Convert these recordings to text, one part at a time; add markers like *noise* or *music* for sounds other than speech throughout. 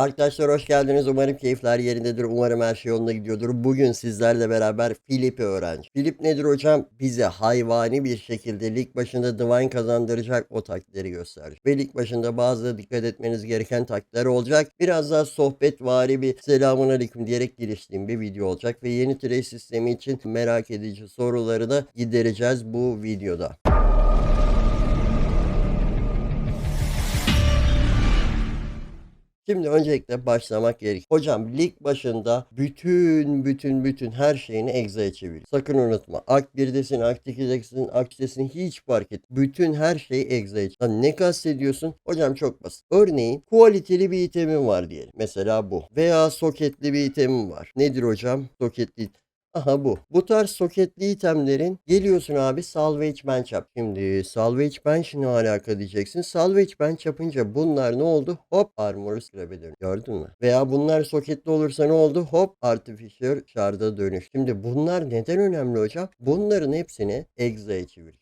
Arkadaşlar hoş geldiniz. Umarım keyifler yerindedir. Umarım her şey yolunda gidiyordur. Bugün sizlerle beraber Filip'i öğrenci. Filip nedir hocam? Bize hayvani bir şekilde lig başında Divine kazandıracak o taktikleri gösterecek. Ve lig başında bazı dikkat etmeniz gereken taktikler olacak. Biraz daha sohbet vari bir selamun aleyküm diyerek giriştiğim bir video olacak. Ve yeni trade sistemi için merak edici soruları da gidereceğiz bu videoda. Şimdi öncelikle başlamak gerek. Hocam lig başında bütün bütün bütün her şeyini Exa'ya çevir. Sakın unutma. Akt 1'desin, Akt 2'desin, Akt 2'desin hiç fark et. Bütün her şeyi Exa'ya çevir. Lan ne kastediyorsun? Hocam çok basit. Örneğin quality'li bir itemin var diyelim. Mesela bu. Veya soketli bir itemin var. Nedir hocam? Soketli Aha bu. Bu tarz soketli itemlerin geliyorsun abi salvage bench yap. Şimdi salvage bench ne alaka diyeceksin. Salvage bench yapınca bunlar ne oldu? Hop armor scrap'e dönüyor. Gördün mü? Veya bunlar soketli olursa ne oldu? Hop artificial shard'a dönüş. Şimdi bunlar neden önemli hocam? Bunların hepsini exa'ya çevireceğiz.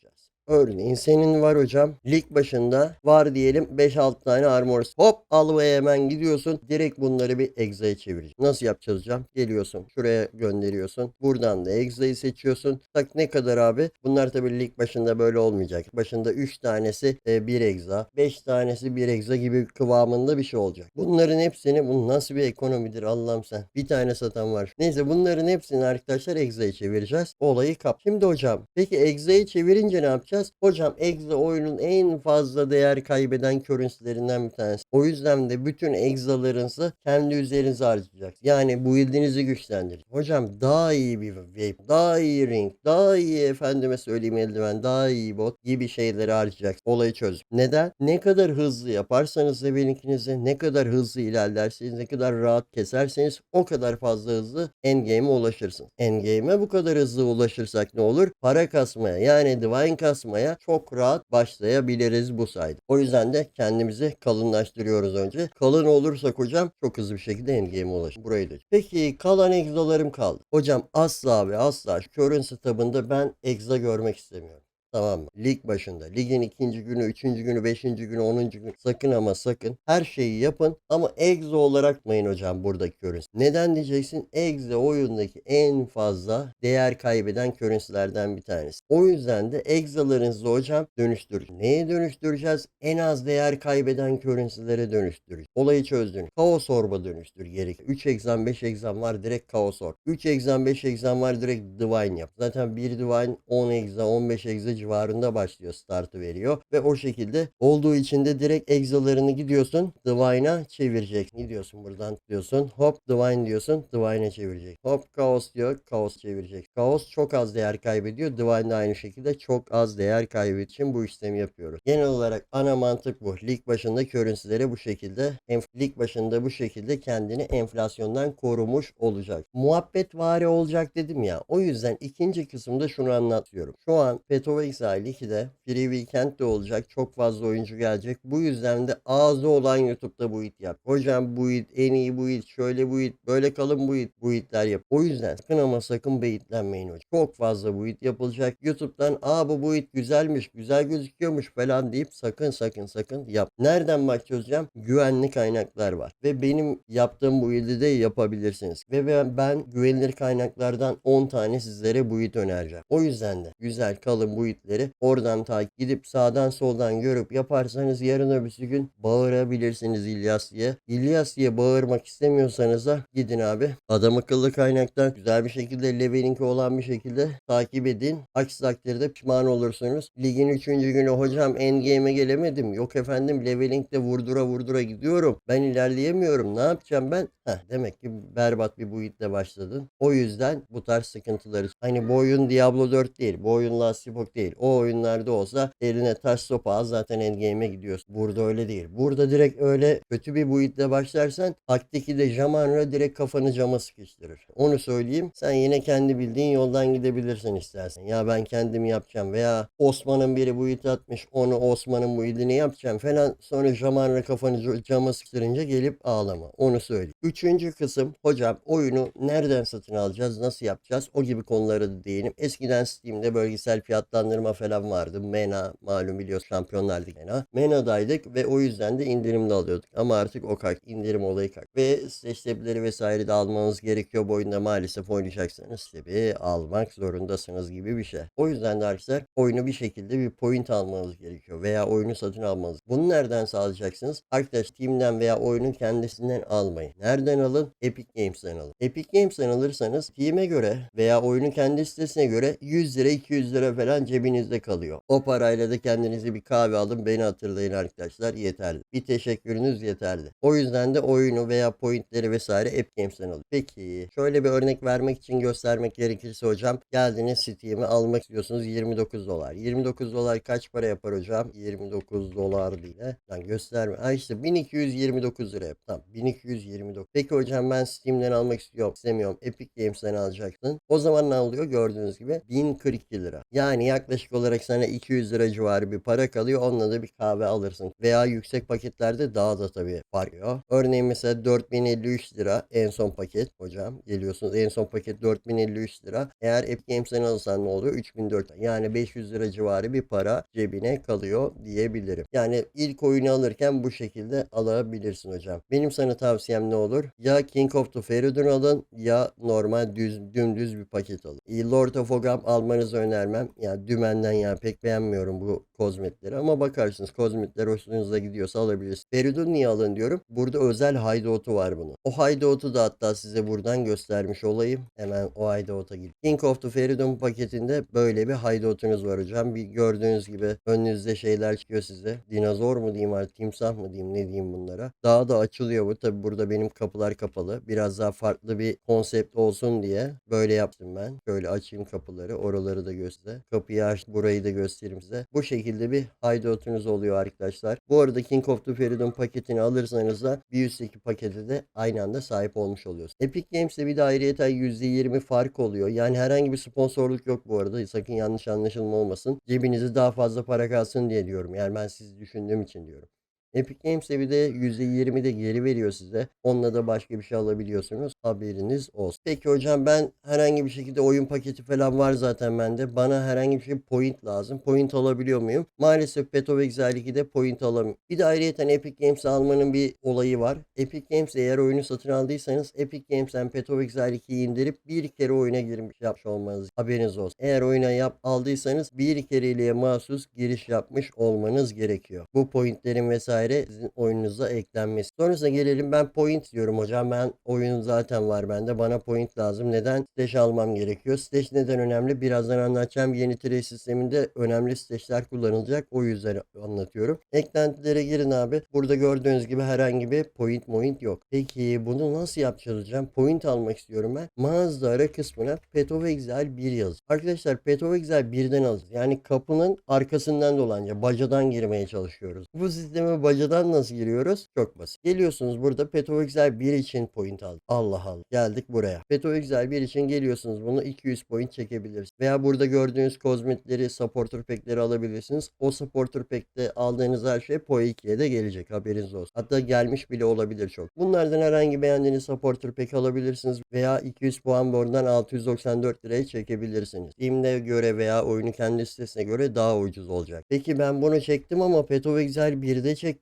Örneğin senin var hocam lig başında var diyelim 5-6 tane armor. Hop al ve hemen gidiyorsun. Direkt bunları bir exa'ya çevireceksin. Nasıl yapacağız hocam? Geliyorsun şuraya gönderiyorsun. Buradan da exa'yı seçiyorsun. Tak ne kadar abi? Bunlar tabii lig başında böyle olmayacak. Başında 3 tanesi 1 exa, 5 tanesi 1 exa gibi kıvamında bir şey olacak. Bunların hepsini bu nasıl bir ekonomidir Allah'ım sen. Bir tane satan var. Neyse bunların hepsini arkadaşlar exa'ya çevireceğiz. Olayı kap. Şimdi hocam peki exa'yı çevirince ne yapacağız? Hocam Exa oyunun en fazla değer kaybeden currency'lerinden bir tanesi. O yüzden de bütün Exa'larınızı kendi üzerinize harcayacaksınız. Yani build'inizi güçlendirin. Hocam daha iyi bir vape, daha iyi ring, daha iyi efendime söyleyeyim eldiven, daha iyi bot gibi şeyleri harcayacaksınız. Olayı çözün. Neden? Ne kadar hızlı yaparsanız level'inkinizi, ne kadar hızlı ilerlerseniz, ne kadar rahat keserseniz o kadar fazla hızlı endgame'e ulaşırsınız. Endgame'e bu kadar hızlı ulaşırsak ne olur? Para kasmaya yani divine kasmaya çok rahat başlayabiliriz bu sayede. O yüzden de kendimizi kalınlaştırıyoruz önce. Kalın olursak hocam çok hızlı bir şekilde endgame'e ulaşır. Burayı da. Peki kalan egzolarım kaldı. Hocam asla ve asla şu currency tabında ben egza görmek istemiyorum. Tamam mı? Lig başında. Ligin ikinci günü, üçüncü günü, beşinci günü, onuncu günü. Sakın ama sakın her şeyi yapın. Ama Egzo olarak mayın hocam buradaki currency. Neden diyeceksin? Egzo oyundaki en fazla değer kaybeden currency'lerden bir tanesi. O yüzden de Exo'larınızı hocam dönüştürün. Neye dönüştüreceğiz? En az değer kaybeden currency'lere dönüştüreceğiz. Olayı çözdün. Kaos orba dönüştür gerek. 3 exam 5 exam var direkt kaos orb. 3 exam 5 exam var direkt divine yap. Zaten bir divine 10 exa 15 exa civarında başlıyor startı veriyor. Ve o şekilde olduğu için de direkt egzalarını gidiyorsun Divine'a çevirecek. Gidiyorsun buradan diyorsun hop Divine diyorsun Divine'a çevirecek. Hop Chaos diyor Chaos çevirecek. Chaos çok az değer kaybediyor. Divine de aynı şekilde çok az değer kaybettiği için bu işlemi yapıyoruz. Genel olarak ana mantık bu. Lig başında currency'lere bu şekilde lig başında bu şekilde kendini enflasyondan korumuş olacak. Muhabbet vari olacak dedim ya. O yüzden ikinci kısımda şunu anlatıyorum. Şu an Petrova Exile 2'de Free Weekend de olacak. Çok fazla oyuncu gelecek. Bu yüzden de ağzı olan YouTube'da bu it yap. Hocam bu it en iyi bu it şöyle bu it böyle kalın bu it bu itler yap. O yüzden sakın ama sakın beyitlenmeyin hocam. Çok fazla bu it yapılacak. YouTube'dan aa bu bu it güzelmiş güzel gözüküyormuş falan deyip sakın sakın sakın yap. Nereden bakacağız hocam? Güvenli kaynaklar var. Ve benim yaptığım bu ilde de yapabilirsiniz. Ve ben, ben güvenilir kaynaklardan 10 tane sizlere bu it önereceğim. O yüzden de güzel kalın bu itleri oradan takip gidip sağdan soldan görüp yaparsanız yarın öbürsü gün bağırabilirsiniz İlyas diye. İlyas diye bağırmak istemiyorsanız da gidin abi. Adam akıllı kaynaktan güzel bir şekilde levelinki olan bir şekilde takip edin. Aksi takdirde pişman olursunuz. Ligin 3. günü hocam endgame'e gelemedim. Yok efendim levelinkte vurdura vurdura gidiyorum. Ben ilerleyemiyorum. Ne yapacağım ben? Heh, demek ki berbat bir build'le başladın. O yüzden bu tarz sıkıntıları. Hani bu oyun Diablo 4 değil. Bu oyun Last Epoch değil. O oyunlarda olsa eline taş sopa al zaten endgame'e gidiyorsun. Burada öyle değil. Burada direkt öyle kötü bir build'le başlarsan Aktiki de Jamanra direkt kafanı cama sıkıştırır. Onu söyleyeyim. Sen yine kendi bildiğin yoldan gidebilirsin istersen. Ya ben kendim yapacağım veya Osman'ın biri build atmış onu Osman'ın build'ini yapacağım falan. Sonra Jamanra kafanı cama sıkıştırınca gelip ağlama. Onu söyleyeyim. 3 Üçüncü kısım hocam oyunu nereden satın alacağız, nasıl yapacağız o gibi konulara da değinim. Eskiden Steam'de bölgesel fiyatlandırma falan vardı. MENA malum biliyorsun Şampiyonlar Ligi MENA. MENA'daydık ve o yüzden de indirimde alıyorduk. Ama artık o kalk indirim olayı kalk. Ve seçtepleri vesaire de almanız gerekiyor. Bu oyunda maalesef oynayacaksanız tabii almak zorundasınız gibi bir şey. O yüzden de arkadaşlar oyunu bir şekilde bir point almanız gerekiyor veya oyunu satın almanız. Bunu nereden sağlayacaksınız? Arkadaş Steam'den veya oyunun kendisinden almayın. Nereden alın? Epic Games'ten alın. Epic Games'ten alırsanız Steam'e göre veya oyunun kendi sitesine göre 100 lira 200 lira falan cebinizde kalıyor. O parayla da kendinize bir kahve alın beni hatırlayın arkadaşlar yeterli. Bir teşekkürünüz yeterli. O yüzden de oyunu veya pointleri vesaire Epic Games'ten alın. Peki şöyle bir örnek vermek için göstermek gerekirse hocam geldiniz Steam'e almak istiyorsunuz 29 dolar. 29 dolar kaç para yapar hocam? 29 dolar diye. Lan gösterme. Ha işte 1229 lira yap. Tamam 1229. Peki hocam ben Steam'den almak istiyorum. istemiyorum. Epic Games'ten alacaksın. O zaman ne oluyor? Gördüğünüz gibi 1042 lira. Yani yaklaşık olarak sana 200 lira civarı bir para kalıyor. Onunla da bir kahve alırsın. Veya yüksek paketlerde daha da tabii varıyor. Örneğin mesela 4053 lira en son paket hocam. Geliyorsunuz en son paket 4053 lira. Eğer Epic Games'ten alırsan ne oluyor? 3400. Yani 500 lira civarı bir para cebine kalıyor diyebilirim. Yani ilk oyunu alırken bu şekilde alabilirsin hocam. Benim sana tavsiyem ne olur? Ya King of the Feridun alın ya normal düz dümdüz bir paket alın. E, Lord of Ogam almanızı önermem. Yani dümenden ya pek beğenmiyorum bu kozmetleri ama bakarsınız kozmetler hoşunuza gidiyorsa alabilirsiniz. Feridun niye alın diyorum. Burada özel hideout'u var bunun. O hideout'u da hatta size buradan göstermiş olayım. Hemen o hideout'a gidin. King of the Feridun paketinde böyle bir hideout'unuz var hocam. Bir gördüğünüz gibi önünüzde şeyler çıkıyor size. Dinozor mu diyeyim artık timsah mı diyeyim ne diyeyim bunlara. Daha da açılıyor bu. Tabi burada benim kapılar kapalı. Biraz daha farklı bir konsept olsun diye böyle yaptım ben. Şöyle açayım kapıları. Oraları da göster. Kapıyı aç. Burayı da göstereyim size. Bu şekilde bir hideout'unuz oluyor arkadaşlar. Bu arada King of the Feridun paketini alırsanız da bir üstteki pakete de aynı anda sahip olmuş oluyorsunuz. Epic Games'te bir de ayrıyeten %20 fark oluyor. Yani herhangi bir sponsorluk yok bu arada. Sakın yanlış anlaşılma olmasın. Cebinize daha fazla para kalsın diye diyorum. Yani ben sizi düşündüğüm için diyorum. Epic Games'e bir de %20 de geri veriyor size. Onunla da başka bir şey alabiliyorsunuz. Haberiniz olsun. Peki hocam ben herhangi bir şekilde oyun paketi falan var zaten bende. Bana herhangi bir şey point lazım. Point alabiliyor muyum? Maalesef Path of Exile 2'de point alamıyorum. Bir de ayrıyeten Epic Games almanın bir olayı var. Epic Games eğer oyunu satın aldıysanız Epic Games'ten Path of Exile 2'yi indirip bir kere oyuna girmiş yapmış olmanız haberiniz olsun. Eğer oyuna yap aldıysanız bir kereliğe mahsus giriş yapmış olmanız gerekiyor. Bu pointlerin vesaire sizin oyununuza eklenmesi. Sonrasında gelelim ben point diyorum hocam. Ben oyun zaten var bende. Bana point lazım. Neden? Stash almam gerekiyor. Stash neden önemli? Birazdan anlatacağım. Yeni trade sisteminde önemli stashler kullanılacak. O yüzden anlatıyorum. Eklentilere girin abi. Burada gördüğünüz gibi herhangi bir point point yok. Peki bunu nasıl yapacağız hocam? Point almak istiyorum ben. Mağaza ara kısmına Path of Exile 1 yaz. Arkadaşlar Path of Exile 1'den alacağız. Yani kapının arkasından dolanca bacadan girmeye çalışıyoruz. Bu sisteme bacadan nasıl giriyoruz? Çok basit. Geliyorsunuz burada Exile 1 için point al. Allah Allah. Geldik buraya. Exile 1 için geliyorsunuz. Bunu 200 point çekebilirsiniz. Veya burada gördüğünüz kozmetleri, supporter pack'leri alabilirsiniz. O supporter pack'te aldığınız her şey PoE 2'ye de gelecek. Haberiniz olsun. Hatta gelmiş bile olabilir çok. Bunlardan herhangi beğendiğiniz supporter pack alabilirsiniz. Veya 200 puan bordan 694 liraya çekebilirsiniz. Steam'de göre veya oyunu kendi sitesine göre daha ucuz olacak. Peki ben bunu çektim ama Path of Exile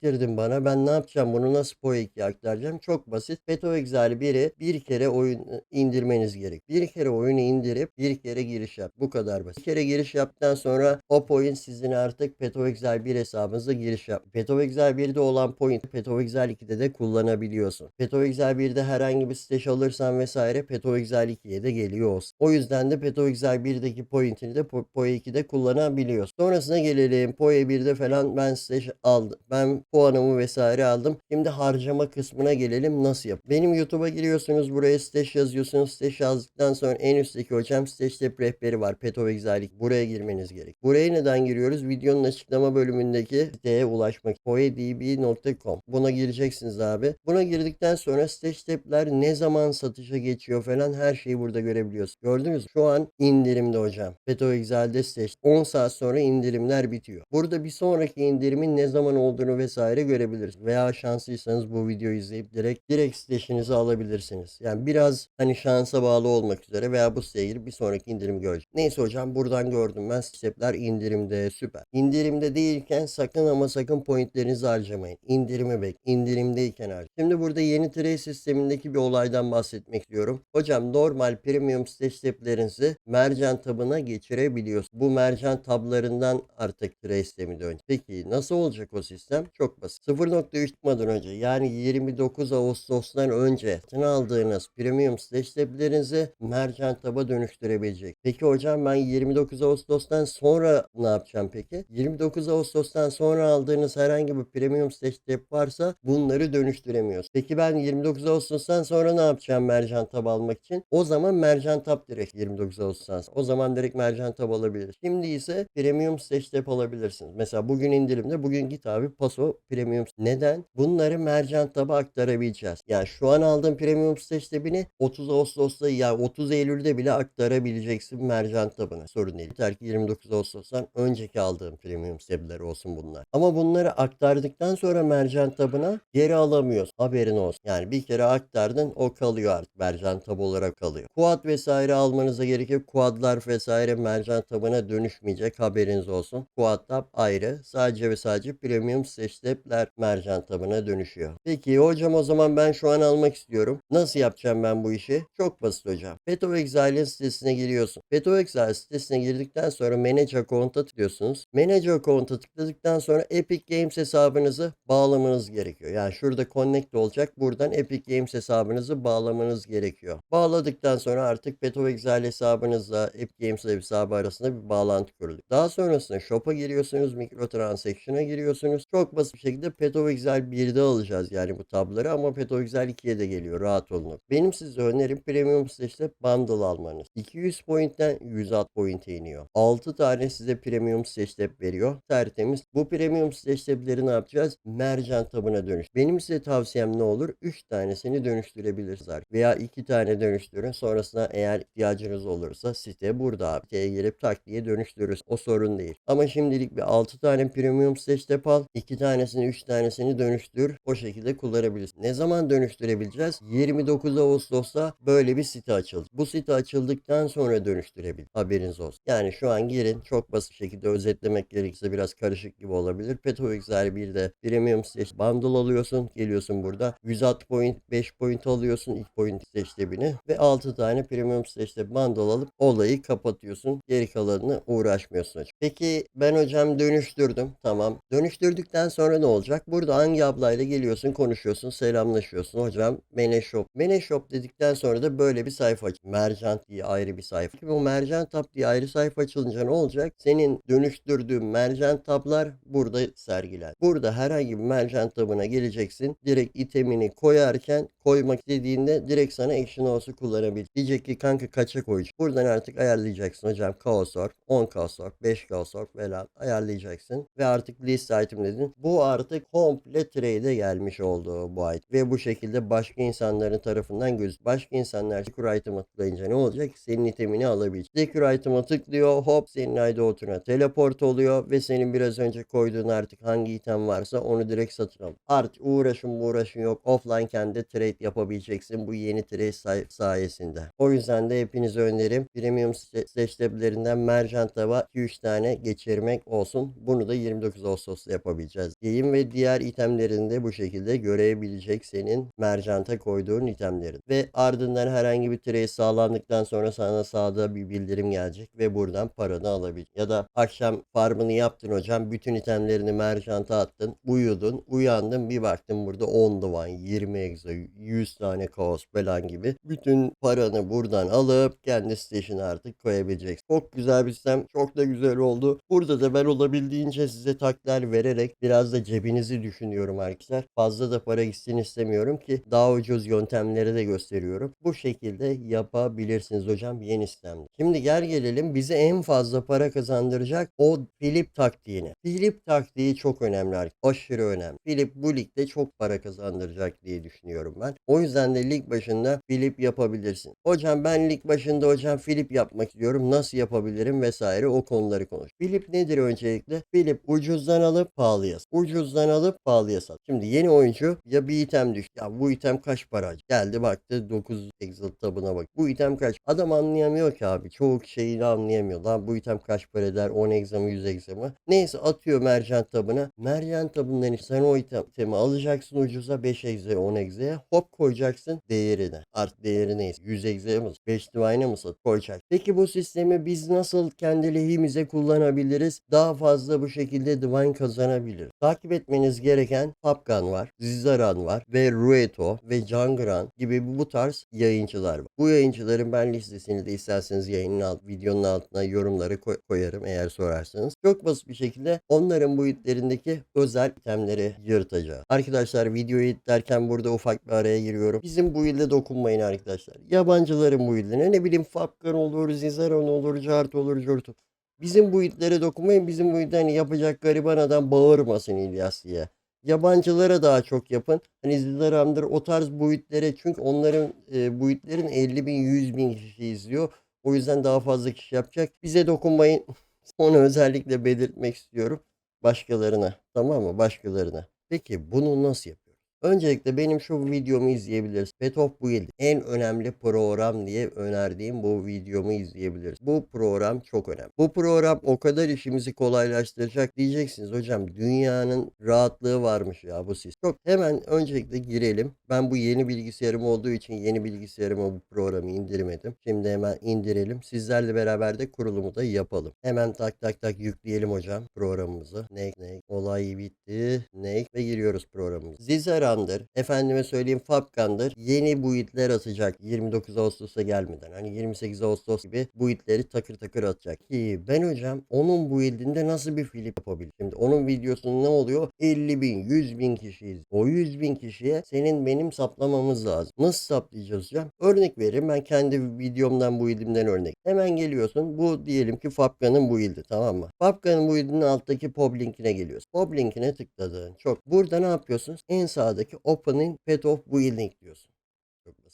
1'de çektirdim bana. Ben ne yapacağım? Bunu nasıl PoE 2'ye aktaracağım? Çok basit. Of Exile 1'i bir kere oyun indirmeniz gerek. Bir kere oyunu indirip bir kere giriş yap. Bu kadar basit. Bir kere giriş yaptıktan sonra o point sizin artık of Exile 1 hesabınıza giriş yap. Of Exile 1'de olan point of Exile 2'de de kullanabiliyorsun. Of Exile 1'de herhangi bir stash alırsan vesaire of Exile 2'ye de geliyor olsun. O yüzden de of Exile 1'deki pointini de Po- PoE 2'de kullanabiliyorsun. Sonrasına gelelim. PoE 1'de falan ben stash aldım. Ben puanımı vesaire aldım. Şimdi harcama kısmına gelelim. Nasıl yap? Benim YouTube'a giriyorsunuz. Buraya stash yazıyorsunuz. Stash yazdıktan sonra en üstteki hocam stash step rehberi var. Exile 2. Buraya girmeniz gerek. Buraya neden giriyoruz? Videonun açıklama bölümündeki siteye ulaşmak. poedb.com Buna gireceksiniz abi. Buna girdikten sonra stash step'ler ne zaman satışa geçiyor falan her şeyi burada görebiliyorsunuz. Gördünüz mü? Şu an indirimde hocam. Path of Exile'de stash. 10 saat sonra indirimler bitiyor. Burada bir sonraki indirimin ne zaman olduğunu vesaire vesaire görebilirsiniz. Veya şanslıysanız bu videoyu izleyip direkt direkt stash'inizi alabilirsiniz. Yani biraz hani şansa bağlı olmak üzere veya bu siteye girip bir sonraki indirimi göreceğim. Neyse hocam buradan gördüm ben stepler indirimde süper. İndirimde değilken sakın ama sakın pointlerinizi harcamayın. İndirimi bek. İndirimdeyken harcayın. Şimdi burada yeni trade sistemindeki bir olaydan bahsetmek istiyorum. Hocam normal premium stash steplerinizi mercan tabına geçirebiliyorsunuz. Bu mercan tablarından artık trade sistemi dönecek. Peki nasıl olacak o sistem? Çok basit. 0.3 çıkmadan önce yani 29 Ağustos'tan önce satın aldığınız premium stash steplerinizi mercan taba dönüştürebilecek. Peki hocam ben 29 Ağustos'tan sonra ne yapacağım peki? 29 Ağustos'tan sonra aldığınız herhangi bir premium step varsa bunları dönüştüremiyoruz. Peki ben 29 Ağustos'tan sonra ne yapacağım mercan tab almak için? O zaman mercan tab direkt 29 Ağustos'tan. O zaman direkt mercan tab alabiliriz. Şimdi ise premium step alabilirsiniz. Mesela bugün indirimde bugün git abi paso premium. Neden? Bunları mercan taba aktarabileceğiz. Yani şu an aldığım premium stash step'ini 30 Ağustos'ta yani 30 Eylül'de bile aktarabileceksin mercan tabına. Sorun değil. Yeter ki 29 Ağustos'tan önceki aldığım premium step'ler olsun bunlar. Ama bunları aktardıktan sonra mercan tabına geri alamıyoruz. Haberin olsun. Yani bir kere aktardın o kalıyor artık. Mercan tab olarak kalıyor. Quad vesaire almanıza gerekiyor. Quadlar vesaire mercan tabına dönüşmeyecek. Haberiniz olsun. Quad tab ayrı. Sadece ve sadece premium step'ler mercan tabına dönüşüyor. Peki hocam o zaman ben şu an almak istiyorum. Nasıl yapacağım ben bu işi? Çok basit hocam. Peto Exile'in sitesine giriyorsun. Peto Exile sitesine girdikten sonra Manage Account'a tıklıyorsunuz. Manage Account'a tıkladıktan sonra Epic Games hesabınızı bağlamanız gerekiyor. Yani şurada connect olacak. Buradan Epic Games hesabınızı bağlamanız gerekiyor. Bağladıktan sonra artık Peto Exile hesabınızla Epic Games hesabı arasında bir bağlantı kuruluyor. Daha sonrasında shop'a giriyorsunuz. Microtransaction'a giriyorsunuz. Çok basit bir şekilde Peto Exile 1'de alacağız yani bu tabları ama Peto Exile 2'ye de geliyor. Rahat olun. Benim size önerim Premium Stash'te bundle almanız. 200 point'ten 160 point'e iniyor. 6 tane size Premium Tab veriyor. Tertemiz. Bu Premium Tab'leri ne yapacağız? Mercan tabına dönüş. Benim size tavsiyem ne olur? 3 tanesini dönüştürebilirsiniz artık. Veya 2 tane dönüştürün. Sonrasında eğer ihtiyacınız olursa site burada abi. Siteye girip tak diye dönüştürürüz. O sorun değil. Ama şimdilik bir 6 tane Premium Tab al. 2 tanesini 3 tanesini dönüştür. O şekilde kullanabilirsin. Ne zaman dönüştürebileceğiz? 29 Ağustos'ta böyle bir site açıldı. Bu site açıldıktan sonra dönüştürebilir. Haberiniz olsun. Yani şu an girin. Çok basit şekilde özetlemek gerekirse biraz karışık gibi olabilir. Peto Excel 1'de Premium Stage Bundle alıyorsun. Geliyorsun burada. 160 point 5 point alıyorsun ilk point seçtiğini ve 6 tane Premium Stage'de bundle alıp olayı kapatıyorsun. Geri kalanını uğraşmıyorsun. Peki ben hocam dönüştürdüm. Tamam. Dönüştürdükten sonra ne olacak? Burada hangi ablayla geliyorsun, konuşuyorsun, selamlaşıyorsun. Hocam Mene Shop. Mene Shop dedikten sonra da böyle bir sayfa aç. Mercant diye ayrı bir sayfa. Bu Mercant Tab diye ayrı sayfa açılınca ne olacak? Senin dönüştürdüğün Mercant Tab'lar burada sergilen. Burada herhangi bir Mercant Tab'ına geleceksin. Direkt itemini koyarken koymak istediğinde direkt sana Action House'u kullanabilir. Diyecek ki kanka kaça koyacak? Buradan artık ayarlayacaksın hocam. Kaos Orb, 10 Kaos Orb, 5 Kaos Orb falan ayarlayacaksın. Ve artık list item dedin. Bu artık komple trade'e gelmiş oldu bu item. Ve bu şekilde başka insanların tarafından göz. Başka insanlar secure item'a tıklayınca ne olacak? Senin itemini alabilecek. Secure item'a tıklıyor. Hop senin hideout'una teleport oluyor. Ve senin biraz önce koyduğun artık hangi item varsa onu direkt satın al. Artık uğraşın uğraşın yok. Offline kendi trade yapabileceksin bu yeni trade say- sayesinde. O yüzden de hepinize önerim. Premium seçteblerinden Merchant Tab'a 2-3 tane geçirmek olsun. Bunu da 29 Ağustos'ta yapabileceğiz. Diyeyim ve diğer itemlerini de bu şekilde görebilecek senin Merchant'a koyduğun itemlerin. Ve ardından herhangi bir trade sağlandıktan sonra sana sağda bir bildirim gelecek ve buradan paranı alabileceksin. Ya da akşam farmını yaptın hocam. Bütün itemlerini Merchant'a attın. Uyudun. Uyandın bir baktın burada 10 divan, 20 egzo, 100 tane kaos falan gibi. Bütün paranı buradan alıp kendi siteşine artık koyabileceksin. Çok güzel bir sistem. Çok da güzel oldu. Burada da ben olabildiğince size taklar vererek biraz da cebinizi düşünüyorum arkadaşlar. Fazla da para gitsin istemiyorum ki daha ucuz yöntemleri de gösteriyorum. Bu şekilde yapabilirsiniz hocam yeni sistemde. Şimdi gel gelelim bize en fazla para kazandıracak o Philip taktiğine. Philip taktiği çok önemli arkadaşlar. Aşırı önemli. Philip bu ligde çok para kazandıracak diye düşünüyorum ben. O yüzden de lig başında Philip yapabilirsin. Hocam ben lig başında hocam Philip yapmak istiyorum. Nasıl yapabilirim vesaire o konuları konuş. Philip nedir öncelikle? Philip ucuzdan alıp pahalıya. Ucuzdan alıp pahalıya sat. Şimdi yeni oyuncu ya bir item düştü. Ya bu item kaç para? Geldi baktı 9 Exalt tabına bak. Bu item kaç? Adam anlayamıyor ki abi. Çoğu şeyini anlayamıyor. Lan bu item kaç para eder? 10 egza mı 100 egza mı? Neyse atıyor mercan tabına. Mercan tabından işte sen o item, itemi alacaksın ucuza 5 egzaya 10 egzaya. Hop koyacaksın değerine. Artık değeri neyse. 100 egzaya mı? 5 divine'a mı sat? Koyacak. Peki bu sistemi biz nasıl kendi lehimize kullanabiliriz? Daha fazla bu şekilde divine kazanabiliriz. Takip etmeniz gereken Popgun var, Zizaran var ve Rueto ve Jangran gibi bu tarz yayıncılar var. Bu yayıncıların ben listesini de isterseniz yayının alt, videonun altına yorumları koy- koyarım eğer sorarsanız. Çok basit bir şekilde onların bu itlerindeki özel itemleri yırtacağız. Arkadaşlar videoyu itlerken burada ufak bir araya giriyorum. Bizim bu ilde dokunmayın arkadaşlar. Yabancıların bu ildine ne bileyim Popgun olur, Zizaran olur, Cart olur, Curt olur. Bizim bu itlere dokunmayın. Bizim bu ilden yapacak gariban adam bağırmasın İlyas diye. Yabancılara daha çok yapın. Hani Zizaram'dır o tarz boyutlara çünkü onların e, boyutların 50 bin 100 bin kişi izliyor. O yüzden daha fazla kişi yapacak. Bize dokunmayın. *laughs* Onu özellikle belirtmek istiyorum. Başkalarına. Tamam mı? Başkalarına. Peki bunu nasıl yapıyoruz? Öncelikle benim şu videomu izleyebiliriz. Pet of Build en önemli program diye önerdiğim bu videomu izleyebiliriz. Bu program çok önemli. Bu program o kadar işimizi kolaylaştıracak diyeceksiniz hocam dünyanın rahatlığı varmış ya bu sistem. Çok hemen öncelikle girelim. Ben bu yeni bilgisayarım olduğu için yeni bilgisayarıma bu programı indirmedim. Şimdi hemen indirelim. Sizlerle beraber de kurulumu da yapalım. Hemen tak tak tak yükleyelim hocam programımızı. Ne ne olay bitti. Ne ve giriyoruz programımıza. Zizaran'dır. Efendime söyleyeyim Fapkan'dır. Yeni buitler atacak 29 Ağustos'a gelmeden. Hani 28 Ağustos gibi buitleri takır takır atacak. Ki ben hocam onun buildinde nasıl bir film yapabilirim? Şimdi onun videosunda ne oluyor? 50 bin, 100 bin kişiyiz. O 100 bin kişiye senin benim saplamamız lazım. Nasıl saplayacağız hocam? Örnek vereyim ben kendi videomdan bu ilimden örnek. Hemen geliyorsun. Bu diyelim ki Fapkan'ın bu ildi tamam mı? Fapkan'ın bu ildinin alttaki pop linkine geliyorsun. Pop linkine tıkladın. Çok. Burada ne yapıyorsun? En sağdaki Opening Pet of Building diyorsun.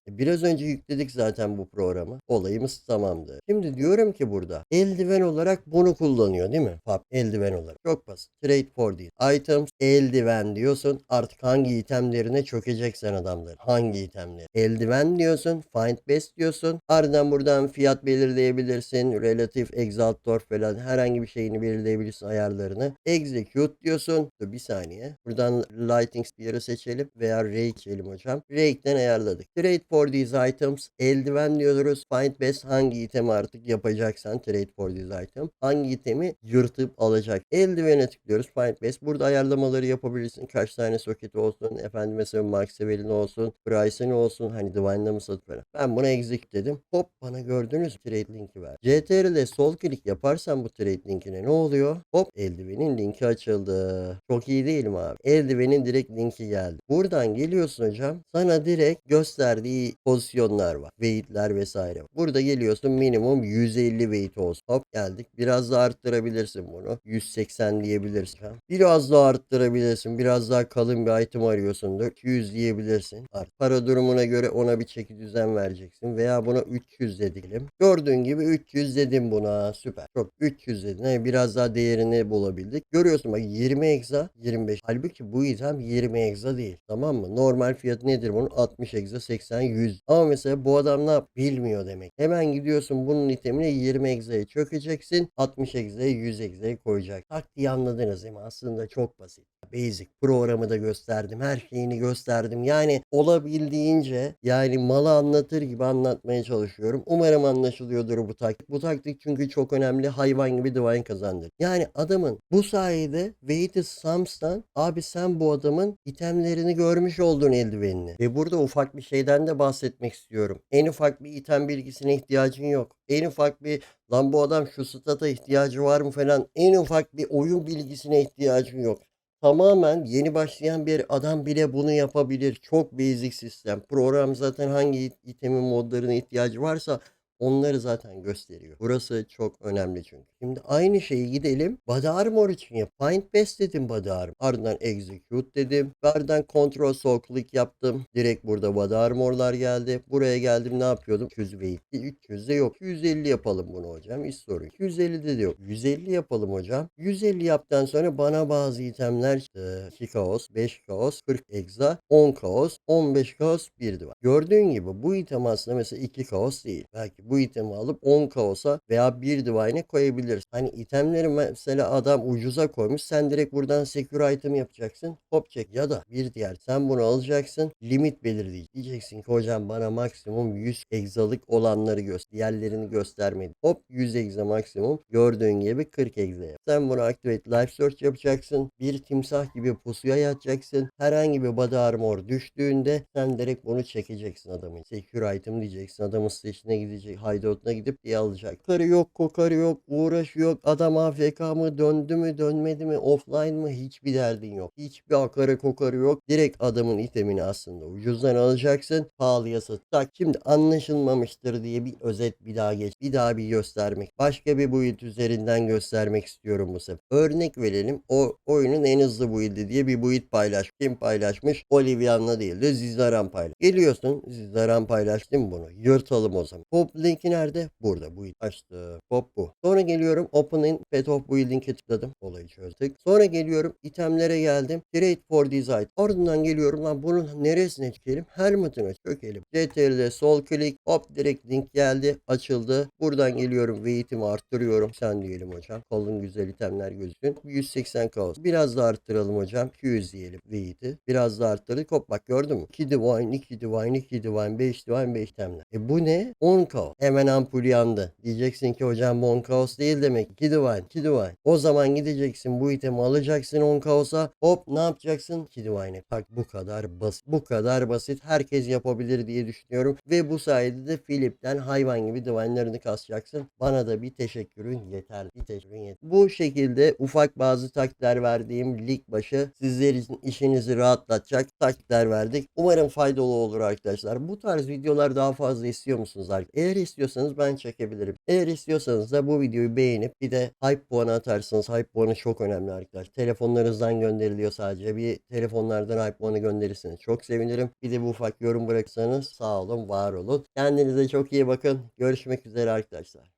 E, Biraz önce yükledik zaten bu programı. Olayımız tamamdı. Şimdi diyorum ki burada eldiven olarak bunu kullanıyor değil mi? Pap eldiven olarak. Çok basit. For değil. Items eldiven diyorsun. Artık hangi itemlerine çökeceksen adamlar. Hangi itemleri? Eldiven diyorsun. Find best diyorsun. Ardından buradan fiyat belirleyebilirsin. Relative exaltor falan herhangi bir şeyini belirleyebilirsin ayarlarını. Execute diyorsun. Dur bir saniye. Buradan lighting spear'ı seçelim veya rake seçelim hocam. Rake'den ayarladık. Trade for these items. Eldiven diyoruz. Find best hangi itemi artık yapacaksan trade for these item. Hangi itemi yırtıp alacak. Eldivene tıklıyoruz. Find best. Burada ayarlamaları yapabilirsin. Kaç tane soketi olsun. Efendim mesela max level'in olsun. Price'ın olsun. Hani divine'da mı satıp falan. Ben buna execute dedim. Hop bana gördünüz trade linki ver. CTRL'de sol klik yaparsan bu trade linkine ne oluyor? Hop eldivenin linki açıldı. Çok iyi değil mi abi? Eldivenin direkt linki geldi. Buradan geliyorsun hocam. Sana direkt gösterdiği pozisyonlar var. Weight'ler vesaire. Burada geliyorsun minimum 150 weight olsun. Hop geldik. Biraz daha arttırabilirsin bunu. 180 diyebilirsin. Biraz daha arttırabilirsin. Biraz daha kalın bir item arıyorsundur. 200 diyebilirsin. Art. Para durumuna göre ona bir çeki düzen vereceksin. Veya buna 300 dedim. Gördüğün gibi 300 dedim buna. Süper. Çok 300 dedin. Yani biraz daha değerini bulabildik. Görüyorsun bak 20 egza 25. Halbuki bu item 20 egza değil. Tamam mı? Normal fiyatı nedir bunun? 60 egza 80 100. Ama mesela bu adam ne yap? Bilmiyor demek. Hemen gidiyorsun bunun itemine 20 egzaya çökeceksin. 60 egzaya 100 egzaya koyacak. Taktiği anladınız değil mi? Aslında çok basit. Basic programı da gösterdim. Her şeyini gösterdim. Yani olabildiğince yani malı anlatır gibi anlatmaya çalışıyorum. Umarım anlaşılıyordur bu taktik. Bu taktik çünkü çok önemli. Hayvan gibi divine kazandır. Yani adamın bu sayede Weighted Sums'tan abi sen bu adamın itemlerini görmüş oldun eldivenini. Ve burada ufak bir şeyden de bahsetmek istiyorum. En ufak bir item bilgisine ihtiyacın yok. En ufak bir lan bu adam şu stata ihtiyacı var mı falan. En ufak bir oyun bilgisine ihtiyacın yok. Tamamen yeni başlayan bir adam bile bunu yapabilir. Çok basic sistem. Program zaten hangi it- itemin modlarına ihtiyacı varsa Onları zaten gösteriyor. Burası çok önemli çünkü. Şimdi aynı şeyi gidelim Body Armor için yap. Find Best dedim Body Armor. Ardından Execute dedim. Ardından Control Sol Click yaptım. Direkt burada Body Armor'lar geldi. Buraya geldim ne yapıyordum? 200 weight. 300'de yok. 250 yapalım bunu hocam. Hiç sorun. yok. 250'de de yok. 150 yapalım hocam. 150 yaptıktan sonra bana bazı itemler çıktı. 2 kaos, 5 kaos, 40 egza, 10 kaos, 15 kaos, 1 divar. Gördüğün gibi bu item aslında mesela 2 kaos değil. Belki bu itemi alıp 10 kaosa veya 1 divine'e koyabiliriz. Hani itemleri mesela adam ucuza koymuş. Sen direkt buradan secure item yapacaksın. Hop çek. Ya da bir diğer sen bunu alacaksın. Limit belirleyeceksin. Diyeceksin ki hocam bana maksimum 100 egzalık olanları göster. Diğerlerini göstermedi. Hop 100 egza maksimum. Gördüğün gibi 40 egza yap. Sen bunu activate life search yapacaksın. Bir timsah gibi pusuya yatacaksın. Herhangi bir body armor düştüğünde sen direkt bunu çekeceksin adamın. Secure item diyeceksin. Adamın station'e gidecek. Hideout'una gidip diye alacak. Karı yok, kokarı yok, uğraşı yok. Adam AFK mı, döndü mü, dönmedi mi, offline mı hiçbir derdin yok. Hiçbir akarı kokarı yok. Direkt adamın itemini aslında ucuzdan alacaksın. Pahalıya satacak. Şimdi anlaşılmamıştır diye bir özet bir daha geç. Bir daha bir göstermek. Başka bir build üzerinden göstermek istiyorum bu sefer. Örnek verelim. O oyunun en hızlı build'i diye bir build paylaş. Kim paylaşmış? Olivian'la değil de Zizdaran paylaş. Geliyorsun. Zizdaran paylaştı mı bunu? Yırtalım o zaman. Pop linki nerede? Burada. Bu açtı. Pop bu. Sonra geliyorum. Open in Pet of Building'e tıkladım. Olayı çözdük. Sonra geliyorum. itemlere geldim. Create for Design. Ardından geliyorum. Lan bunun neresine çekelim? Helmet'ine çökelim. CTRL'de sol klik. Hop direkt link geldi. Açıldı. Buradan geliyorum. Weight'imi arttırıyorum. Sen diyelim hocam. Kolun güzel itemler gözükün. 180 kaos. Biraz da arttıralım hocam. 200 diyelim weight'i. Biraz da arttırdık. Hop bak gördün mü? 2 divine, 2 divine, 2 divine, 5 divine, 5 itemler. E bu ne? 10 kaos. Hemen ampul yandı. Diyeceksin ki hocam bu 10 kaos değil demek. 2 divine, 2 divine. O zaman gideceksin bu itemi alacaksın 10 kaosa. Hop ne yapacaksın? 2 divine'e. Bak bu kadar basit. Bu kadar basit. Herkes yapabilir diye düşünüyorum. Ve bu sayede de Philip'ten hayvan gibi divine'larını kasacaksın. Bana da bir teşekkürün yeter. Bir teşekkürün yeter. Bu şekilde ufak bazı taktikler verdiğim lig başı sizler için işinizi rahatlatacak taktikler verdik. Umarım faydalı olur arkadaşlar. Bu tarz videolar daha fazla istiyor musunuz arkadaşlar? Eğer istiyorsanız ben çekebilirim. Eğer istiyorsanız da bu videoyu beğenip bir de hype puanı atarsınız. Hype puanı çok önemli arkadaşlar. Telefonlarınızdan gönderiliyor sadece. Bir telefonlardan hype puanı gönderirseniz çok sevinirim. Bir de bu ufak yorum bırakırsanız sağ olun, var olun. Kendinize çok iyi bakın. Görüşmek üzere arkadaşlar.